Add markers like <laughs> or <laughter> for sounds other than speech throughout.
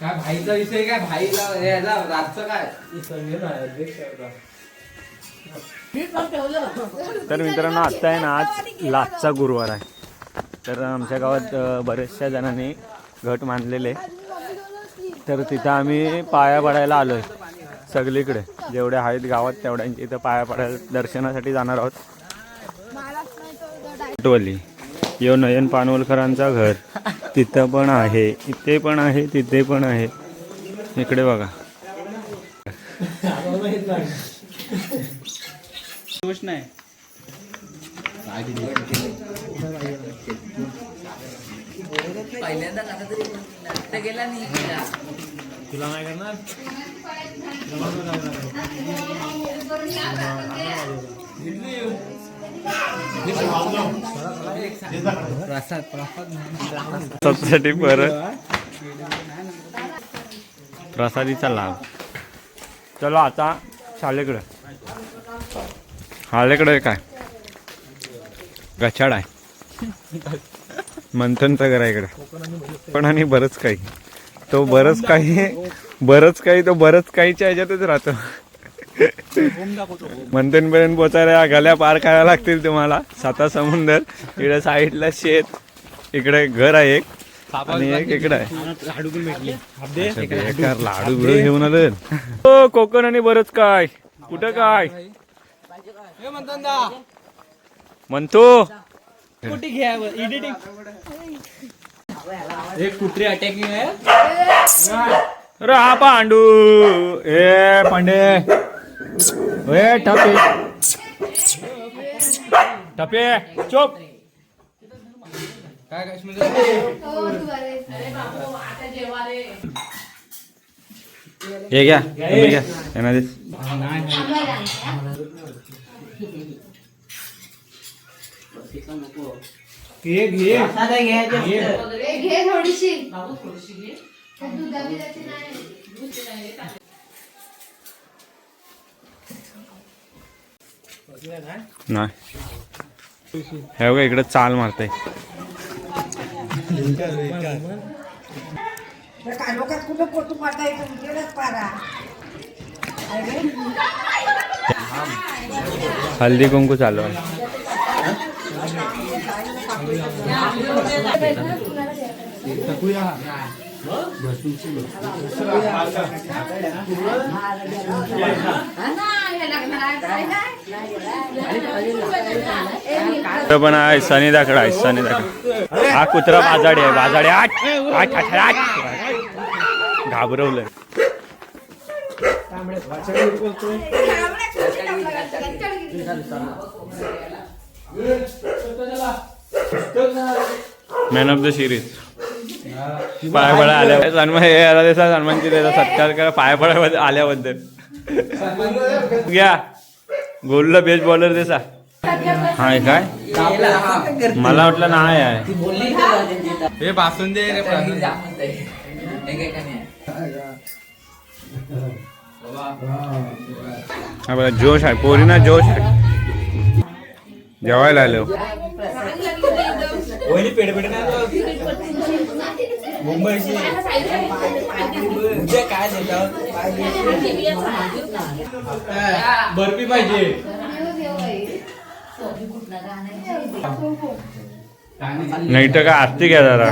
काय भाईचा विषय काय भाईला रातचं काय तर मित्रांनो आत्ता आहे ना आज लाचचा गुरुवार आहे. तर आमच्या गावात बऱ्याचशा जणांनी घट मानलेले तर तिथं आम्ही पाया पडायला आलो आहे सगळीकडे. जेवढे आहेत गावात तेवढ्यांची इथं पाया पडायला दर्शनासाठी जाणार आहोत. टोली यो नयन पानवलकरांचा घर. तिथं पण आहे. इथे पण आहे तिथे पण आहे. इकडे बघा. नाही. पहिल्यांदा तुला नाही करणार? सबसाठी परत. प्रसादीचा लाभ. चलो आता शालेकडं शाळेकडे काय? गछाड आहे. मंथनचं घर आहे इकडं. पण आणि बरंच काही. तो बरंच काही बरंच काही तो बरंच काहीच्या ह्याच्यातच राहतो. <laughs> मंथनपर्यंत पोचायला गल्या पार करायला लागतील तुम्हाला. साता समुंदर इकडे साईडला शेत इकडे घर आहे एक आणि एक इकडे आहे. लाडू बिडू घेऊन आलं हो कोकण आणि बरंच काय? कुठं काय? म्हणतो. म्हणतो एक कुत्री अटॅकिंग आहे अरे हा पांडू. ए पांडे. ए टपे. टपे चोप. काय काश्मीर हे घ्या तुम्ही घ्या. दे. घे घे. घे थोडीशी. नाही. हे बघा इकडे चाल मारते. हल्दी कुंकू चालू आहे. पण आहे सनी दाखडा आहे सनी दाखडा. हा कुत्रा बाजाडी आहे बाजाडी. आठ आठ आठ आठ. घाबरवलंय. मॅन ऑफ द सिरीज पाय पडा आल्या सन्मान हे याला देसा सन्मानची त्याचा सत्कार करा पाय पडा आल्याबद्दल. घ्या. गोलला बेस्ट बॉलर देसा. हाय काय? मला वाटलं नाही आहे. हे बासून दे रे. हा बघा जोश आहे. पोरीना जोश आहे. जेवायला आलो. मुंबईची उद्या काय देतात बर्फी पाहिजे. नाही तर काय आरती घ्या जरा.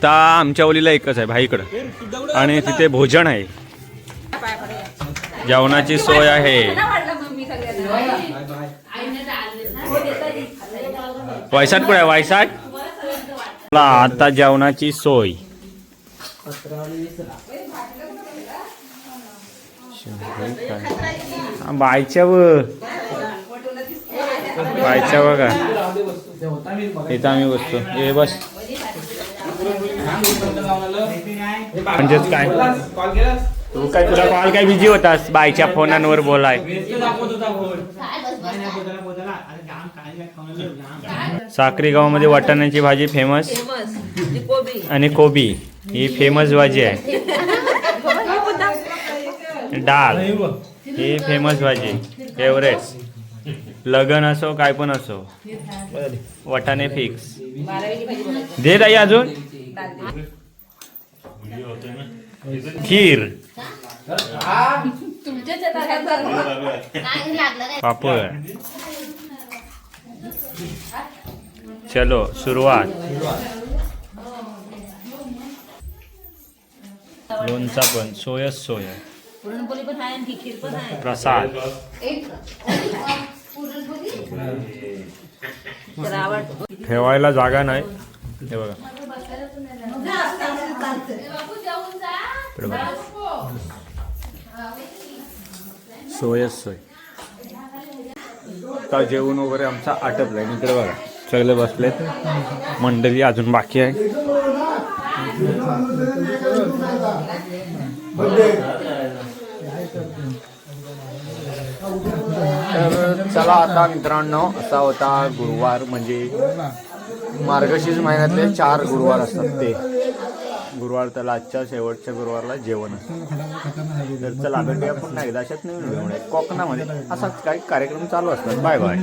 आता आमच्या ओलीला एकच आहे भाईकडं. आणि तिथे भोजन आहे. जेवणाची सोय आहे. वायसाट कुठे आहे? वैसाट? आता जेवणाची सोय. बायच्या बायच्या बघा इथं आम्ही बसतो. हे बस. म्हणजेच काय? तू काय तुला कॉल काय बिझी होतास? बाईच्या फोनांवर बोलाय. दाखवत साक्री गावामध्ये वाटाण्याची भाजी फेमस आणि कोबी. ही फेमस भाजी आहे. डाळ. ही फेमस भाजी. फेवरेट लगन असो काय पण असो. वाटाणे फिक्स दे ताई अजून. खीर. पापड. चलो सुरुवात. लोणचा पण सोयच सोय. प्रसाद. ठेवायला जागा नाही. हे बघा. इकडे बघा सोयच सोय. आता जेवण वगैरे आमचा आटपलाय इकडे बघा. सगळे बसलेत. मंडळी अजून बाकी आहे. तर चला आता मित्रांनो असा होता गुरुवार. म्हणजे मार्गशीर्ष महिन्यातले चार गुरुवार असतात ते. गुरुवार त्याला आजच्या शेवटच्या गुरुवारला जेवण असतं. तर चला भेटूया पुन्हा एकदा अशाच नवीन कोकणामध्ये असाच काही कार्यक्रम चालू असतात. Bye bye.